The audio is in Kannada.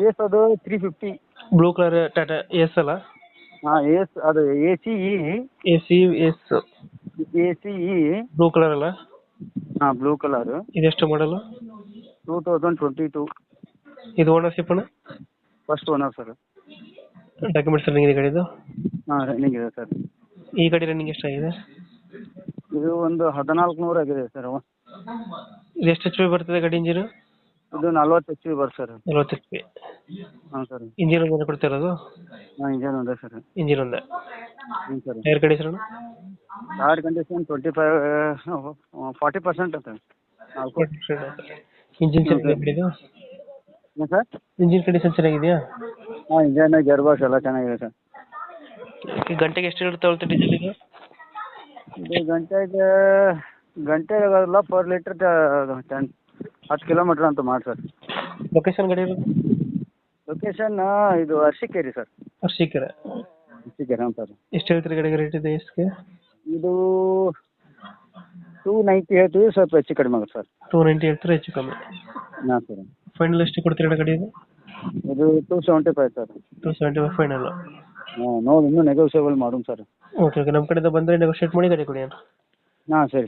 ಎಸ್ ಅದು three fifty blue colour Tata Ace ಅಲ್ಲ? ಹಾಂ ಎಸ್ ಅದು A C E A C Ace A C E blue colour ಅಲ್ಲ? ಹಾಂ ಬ್ಲೂ ಕಲರ್ ಇದೆಷ್ಟು ಮಾಡಲು ಟೂ ತೌಸಂಡ್ ಟ್ವೆಂಟಿ ಟೂ ಇದು ಓನರ್ಶಿಪ್ ಅಣ್ಣ? First owner sir documents running ಇದೆ ಗಾಡಿದು ಹಾಂ ರನ್ನಿಂಗ್ ಇದೆ ಸರ್ ಈ ಗಾಡಿ ರನ್ನಿಂಗ್ ಎಷ್ಟಾಗಿದೆ? ಇದು ಒಂದು ಹದಿನಾಲ್ಕು ನೂರು ಆಗಿದೆ ಸರ್ ಇದು ಎಷ್ಟು ಎಚ್ ಪಿ ಬರ್ತದೆ ಗಾಡಿ ಇಂಜಿನ್ ಇದು ನಲ್ವತ್ತು ಎಚ್ ಪಿ ಬರ್ ಸರ್. ನಲ್ವತ್ತು ಎಚ್ ಪಿ ಹಾಂ ಸರ್. ಇಂಜಿನ್ ಒಂದೇ ಕೊಡ್ತಾ ಇರೋದು ಹಾಂ ಇಂಜಿನ್ ಒಂದೇ ಸರ್. ಇಂಜಿನ್ ಒಂದೇ. ಹ್ಞೂ sir. Air condition tyre condition twenty five forty percent ಅಂತ ನಾಲ್ಕು. ಇಂಜಿನ್ ಚೆನ್ನಾಗಿದೆ ಇದು ಏನು ಸರ್? ಇಂಜಿನ್ ಕಂಡೀಷನ್ ಚೆನ್ನಾಗಿದೆಯಾ? ಹಾಂ ಇಂಜನ್ ಗೇರ್ ಬಾಕ್ಸ್ ಎಲ್ಲ ಚೆನ್ನಾಗಿದೆ ಸರ್. ಈ ಗಂಟೆಗೆ ಎಷ್ಟು ಇರುತ್ತೆ ತಗೊಳ್ತೀವಿ ಡೀಸೆಲ್ ಇದು? ಇದು ಗಂಟೆಗೆ ಅಲ್ಲ ಪರ್ ಲೀಟ್ರ್ ಟೆನ್ ಹತ್ತು ಕಿಲೋಮೀಟ್ರ್ ಅಂತ ಮಾಡಿ ಸರ್. ಲೊಕೇಶನ್ ಗಡಿ ಇರೋದು ಲೊಕೇಶನ್ ಇದು ಅರ್ಶಿಕೇರಿ ಸರ್. ಅರ್ಶಿಕೆರೆ ಅರ್ಶಿಕೇರಿ ಅಂತ ಸರ್ ಎಷ್ಟು ಹೇಳ್ತೀರಿ ಗಡಿಗೆ ರೇಟ್ ಇದೆ ಎಷ್ಟಕ್ಕೆ ಇದು ಟೂ ನೈಂಟಿ ಹೇಳ್ತೀವಿ ಸ್ವಲ್ಪ ಹೆಚ್ಚು ಕಡಿಮೆ ಆಗುತ್ತೆ ಸರ್. ಟೂ ನೈಂಟಿ ಹೇಳ್ತೀರಿ ಹೆಚ್ಚು ಕಮ್ಮಿ? ಹಾಂ ಸರ್. ಫೈನಲ್ ಎಷ್ಟು ಕೊಡ್ತೀರಿ ಗಾಡಿ ಇದು? ಇದು two seventy five sir. Two seventy five final ಹಾಂ ನೋಡಿ ಇನ್ನೂ ನೆಗೋಷಿಯೇಬಲ್ ಮಾಡೋಣ ಸರ್. ಓಕೆ ಓಕೆ ನಮ್ಮ ಕಡೆಯಿಂದ ಬಂದರೆ ನೆಗೋಷಿಯೇಟ್ ಮಾಡಿ ಗಾಡಿ ಕೊಡಿ ಅಣ್ಣ. ಹಾಂ ಸರಿ.